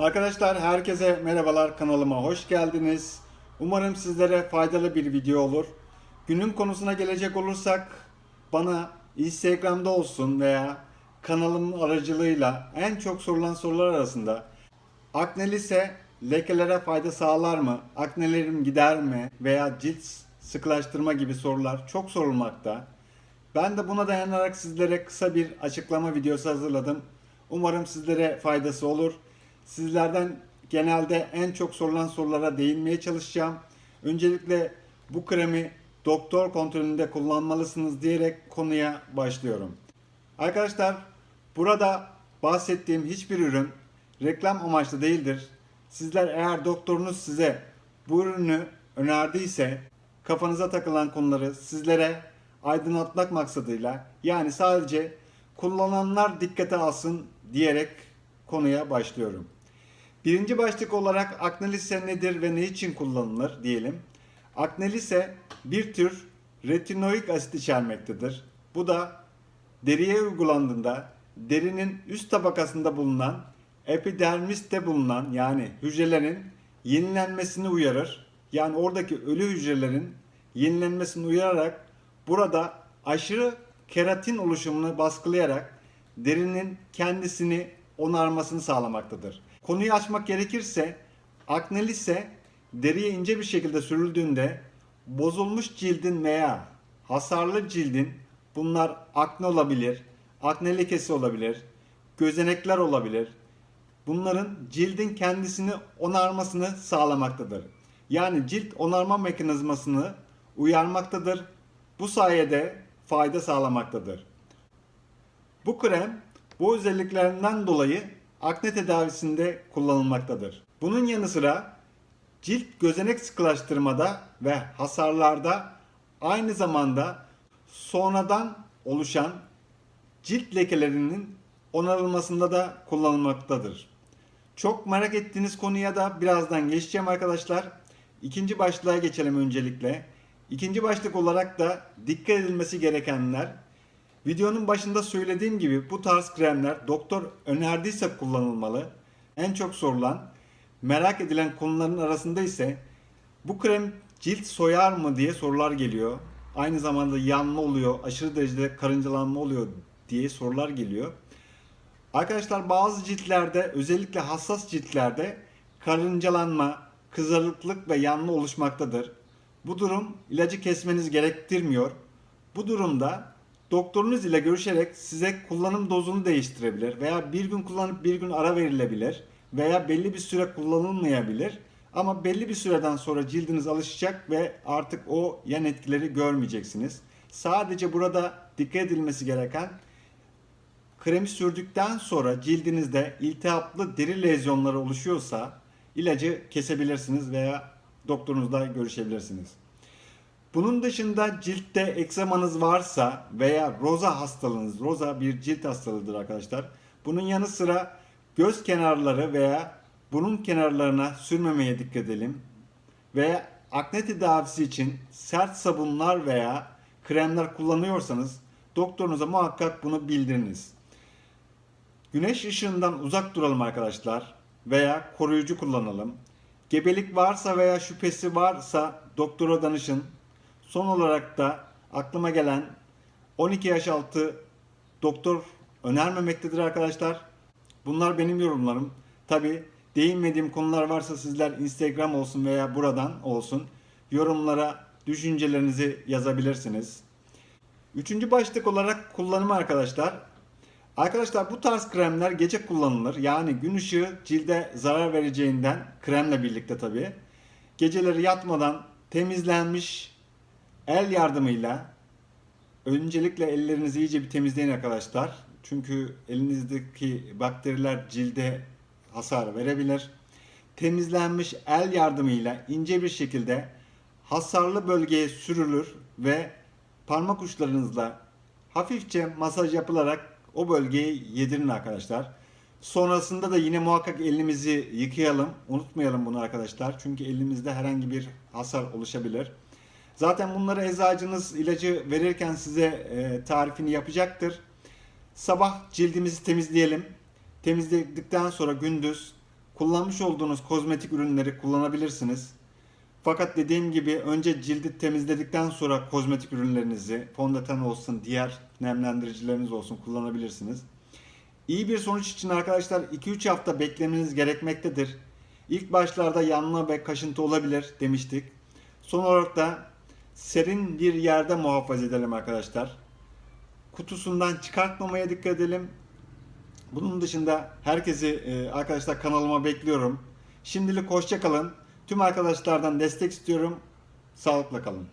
Arkadaşlar herkese merhabalar kanalıma hoş geldiniz. Umarım sizlere faydalı bir video olur. Günün konusuna gelecek olursak bana Instagram'da olsun veya kanalımın aracılığıyla en çok sorulan sorular arasında akne ise lekelere fayda sağlar mı? Aknelerim gider mi? Veya cilt sıkılaştırma gibi sorular çok sorulmakta. Ben de buna dayanarak sizlere kısa bir açıklama videosu hazırladım. Umarım sizlere faydası olur. Sizlerden genelde en çok sorulan sorulara değinmeye çalışacağım. Öncelikle bu kremi doktor kontrolünde kullanmalısınız diyerek konuya başlıyorum. Arkadaşlar burada bahsettiğim hiçbir ürün reklam amaçlı değildir. Sizler eğer doktorunuz size bu ürünü önerdiyse kafanıza takılan konuları sizlere aydınlatmak maksadıyla yani sadece kullananlar dikkate alsın diyerek konuya başlıyorum. Birinci başlık olarak aknelise nedir ve ne için kullanılır diyelim. Aknelise bir tür retinoik asit içermektedir. Bu da deriye uygulandığında derinin üst tabakasında bulunan epidermiste bulunan yani hücrelerin yenilenmesini uyarır. Yani oradaki ölü hücrelerin yenilenmesini uyararak burada aşırı keratin oluşumunu baskılayarak derinin kendisini onarmasını sağlamaktadır. Konuyu açmak gerekirse aknelise deriye ince bir şekilde sürüldüğünde bozulmuş cildin veya hasarlı cildin bunlar akne olabilir, akne lekesi olabilir, gözenekler olabilir. Bunların cildin kendisini onarmasını sağlamaktadır. Yani cilt onarma mekanizmasını uyarmaktadır. Bu sayede fayda sağlamaktadır. Bu krem bu özelliklerinden dolayı akne tedavisinde kullanılmaktadır. Bunun yanı sıra cilt gözenek sıkılaştırmada ve hasarlarda aynı zamanda sonradan oluşan cilt lekelerinin onarılmasında da kullanılmaktadır. Çok merak ettiğiniz konuya da birazdan geçeceğim arkadaşlar. İkinci başlığa geçelim öncelikle. İkinci başlık olarak da dikkat edilmesi gerekenler. Videonun başında söylediğim gibi bu tarz kremler doktor önerdiyse kullanılmalı. En çok sorulan, merak edilen konuların arasında ise bu krem cilt soyar mı diye sorular geliyor. Aynı zamanda yanma oluyor, aşırı derecede karıncalanma oluyor diye sorular geliyor. Arkadaşlar bazı ciltlerde özellikle hassas ciltlerde karıncalanma, kızarıklık ve yanma oluşmaktadır. Bu durum ilacı kesmeniz gerektirmiyor. Bu durumda doktorunuz ile görüşerek size kullanım dozunu değiştirebilir veya bir gün kullanıp bir gün ara verilebilir veya belli bir süre kullanılmayabilir. Ama belli bir süreden sonra cildiniz alışacak ve artık o yan etkileri görmeyeceksiniz. Sadece burada dikkat edilmesi gereken kremi sürdükten sonra cildinizde iltihaplı deri lezyonları oluşuyorsa ilacı kesebilirsiniz veya doktorunuzla görüşebilirsiniz. Bunun dışında ciltte eksemanız varsa veya roza hastalığınız, roza bir cilt hastalığıdır arkadaşlar. Bunun yanı sıra göz kenarları veya burun kenarlarına sürmemeye dikkat edelim. Veya akne tedavisi için sert sabunlar veya kremler kullanıyorsanız doktorunuza muhakkak bunu bildiriniz. Güneş ışığından uzak duralım arkadaşlar veya koruyucu kullanalım. Gebelik varsa veya şüphesi varsa doktora danışın. Son olarak da aklıma gelen 12 yaş altı doktor önermemektedir arkadaşlar. Bunlar benim yorumlarım. Tabi değinmediğim konular varsa sizler Instagram olsun veya buradan olsun yorumlara düşüncelerinizi yazabilirsiniz. Üçüncü başlık olarak kullanımı arkadaşlar. Arkadaşlar bu tarz kremler gece kullanılır. Yani gün ışığı cilde zarar vereceğinden kremle birlikte tabi. Geceleri yatmadan temizlenmiş el yardımıyla öncelikle ellerinizi iyice bir temizleyin arkadaşlar. Çünkü elinizdeki bakteriler cilde hasar verebilir. Temizlenmiş el yardımıyla ince bir şekilde hasarlı bölgeye sürülür ve parmak uçlarınızla hafifçe masaj yapılarak o bölgeyi yedirin arkadaşlar. Sonrasında da yine muhakkak elimizi yıkayalım. Unutmayalım bunu arkadaşlar. Çünkü elimizde herhangi bir hasar oluşabilir. Zaten bunları eczacınız ilacı verirken size e, tarifini yapacaktır. Sabah cildimizi temizleyelim. Temizledikten sonra gündüz kullanmış olduğunuz kozmetik ürünleri kullanabilirsiniz. Fakat dediğim gibi önce cildi temizledikten sonra kozmetik ürünlerinizi, fondöten olsun, diğer nemlendiricileriniz olsun kullanabilirsiniz. İyi bir sonuç için arkadaşlar 2-3 hafta beklemeniz gerekmektedir. İlk başlarda yanma ve kaşıntı olabilir demiştik. Son olarak da serin bir yerde muhafaza edelim arkadaşlar. Kutusundan çıkartmamaya dikkat edelim. Bunun dışında herkesi e, arkadaşlar kanalıma bekliyorum. Şimdilik hoşça kalın. Tüm arkadaşlardan destek istiyorum. Sağlıkla kalın.